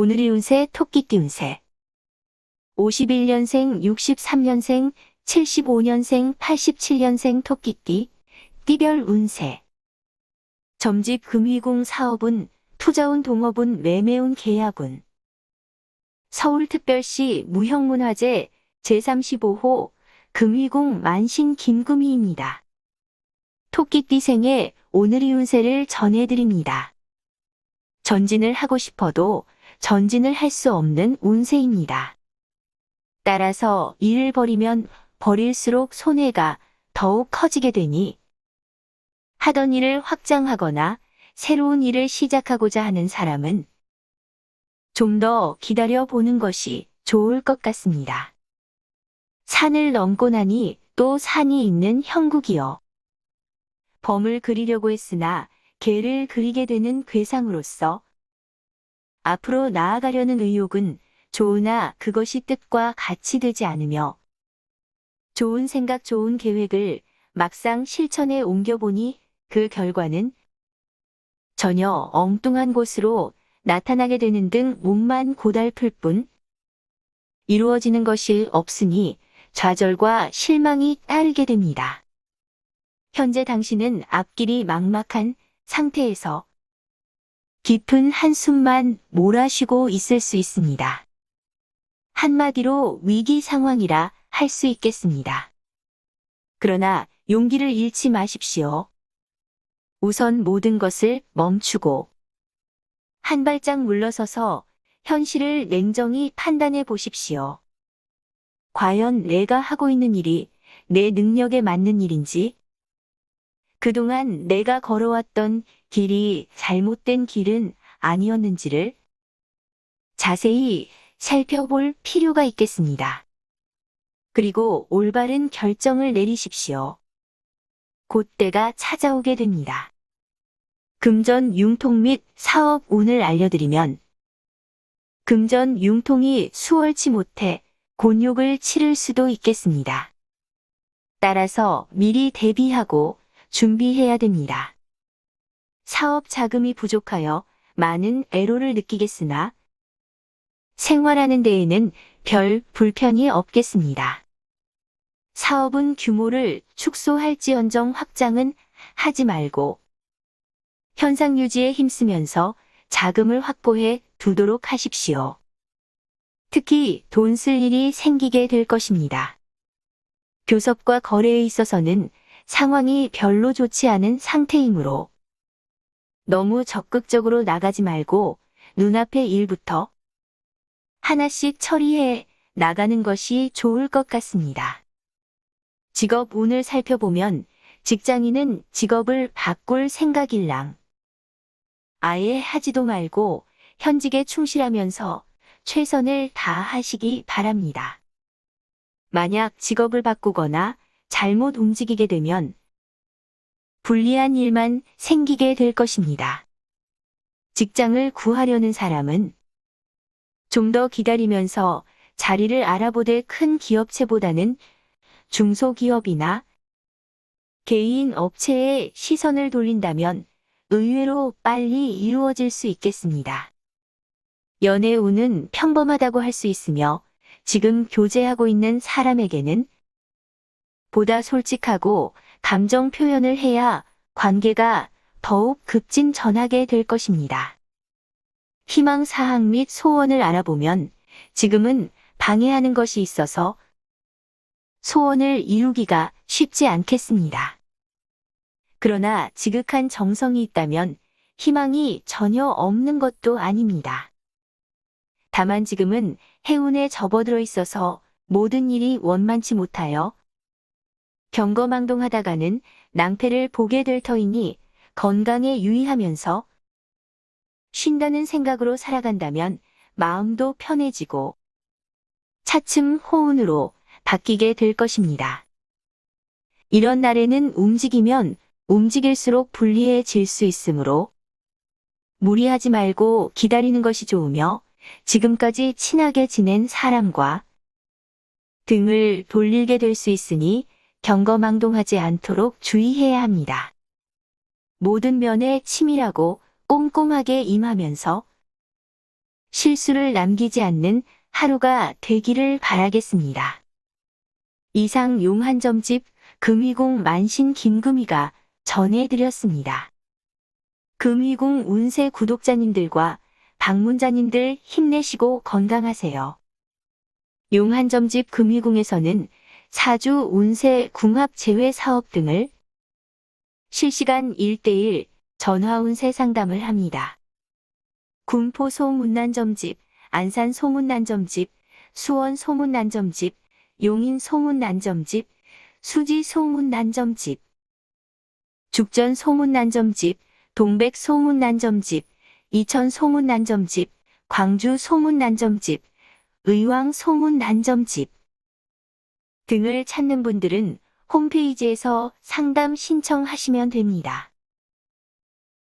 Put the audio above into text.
오늘의 운세 토끼띠 운세 51년생, 63년생, 75년생, 87년생 토끼띠 띠별 운세 점집 금위공 사업운, 투자운 동업운, 매매운 계약운 서울특별시 무형문화재 제35호 금위공 만신 김금희입니다. 토끼띠생의 오늘의 운세를 전해드립니다. 전진을 하고 싶어도 전진을 할 수 없는 운세입니다. 따라서 일을 벌이면 벌일수록 손해가 더욱 커지게 되니 하던 일을 확장하거나 새로운 일을 시작하고자 하는 사람은 좀 더 기다려 보는 것이 좋을 것 같습니다. 산을 넘고 나니 또 산이 있는 형국이요. 범을 그리려고 했으나 개를 그리게 되는 괴상으로서 앞으로 나아가려는 의욕은 좋으나 그것이 뜻과 같이 되지 않으며 좋은 생각, 좋은 계획을 막상 실천에 옮겨보니 그 결과는 전혀 엉뚱한 곳으로 나타나게 되는 등 몸만 고달플 뿐 이루어지는 것이 없으니 좌절과 실망이 따르게 됩니다. 현재 당신은 앞길이 막막한 상태에서 깊은 한숨만 몰아쉬고 있을 수 있습니다. 한마디로 위기 상황이라 할 수 있겠습니다. 그러나 용기를 잃지 마십시오. 우선 모든 것을 멈추고 한 발짝 물러서서 현실을 냉정히 판단해 보십시오. 과연 내가 하고 있는 일이 내 능력에 맞는 일인지, 그동안 내가 걸어왔던 길이 잘못된 길은 아니었는지를 자세히 살펴볼 필요가 있겠습니다. 그리고 올바른 결정을 내리십시오. 곧 때가 찾아오게 됩니다. 금전 융통 및 사업 운을 알려드리면 금전 융통이 수월치 못해 곤욕을 치를 수도 있겠습니다. 따라서 미리 대비하고 준비해야 됩니다. 사업 자금이 부족하여 많은 애로를 느끼겠으나 생활하는 데에는 별 불편이 없겠습니다. 사업은 규모를 축소할지언정 확장은 하지 말고 현상 유지에 힘쓰면서 자금을 확보해 두도록 하십시오. 특히 돈 쓸 일이 생기게 될 것입니다. 교섭과 거래에 있어서는 상황이 별로 좋지 않은 상태이므로 너무 적극적으로 나가지 말고 눈앞의 일부터 하나씩 처리해 나가는 것이 좋을 것 같습니다. 직업 운을 살펴보면 직장인은 직업을 바꿀 생각일랑 아예 하지도 말고 현직에 충실하면서 최선을 다하시기 바랍니다. 만약 직업을 바꾸거나 잘못 움직이게 되면 불리한 일만 생기게 될 것입니다. 직장을 구하려는 사람은 좀 더 기다리면서 자리를 알아보되 큰 기업체보다는 중소기업이나 개인 업체에 시선을 돌린다면 의외로 빨리 이루어질 수 있겠습니다. 연애 운은 평범하다고 할 수 있으며 지금 교제하고 있는 사람에게는 보다 솔직하고 감정 표현을 해야 관계가 더욱 급진전하게 될 것입니다. 희망 사항 및 소원을 알아보면 지금은 방해하는 것이 있어서 소원을 이루기가 쉽지 않겠습니다. 그러나 지극한 정성이 있다면 희망이 전혀 없는 것도 아닙니다. 다만 지금은 해운에 접어들어 있어서 모든 일이 원만치 못하여 경거망동하다가는 낭패를 보게 될 터이니 건강에 유의하면서 쉰다는 생각으로 살아간다면 마음도 편해지고 차츰 호운으로 바뀌게 될 것입니다. 이런 날에는 움직이면 움직일수록 불리해질 수 있으므로 무리하지 말고 기다리는 것이 좋으며 지금까지 친하게 지낸 사람과 등을 돌리게 될 수 있으니 경거망동하지 않도록 주의해야 합니다. 모든 면에 치밀하고 꼼꼼하게 임하면서 실수를 남기지 않는 하루가 되기를 바라겠습니다. 이상 용한점집 금이공 만신 김금이가 전해드렸습니다. 금이공 운세 구독자님들과 방문자님들 힘내시고 건강하세요. 용한점집 금이공에서는 사주 운세 궁합 제외 사업 등을 실시간 1대1 전화 운세 상담을 합니다. 군포 소문난점집, 안산 소문난점집, 수원 소문난점집, 용인 소문난점집, 수지 소문난점집, 죽전 소문난점집, 동백 소문난점집, 이천 소문난점집, 광주 소문난점집, 의왕 소문난점집 등을 찾는 분들은 홈페이지에서 상담 신청하시면 됩니다.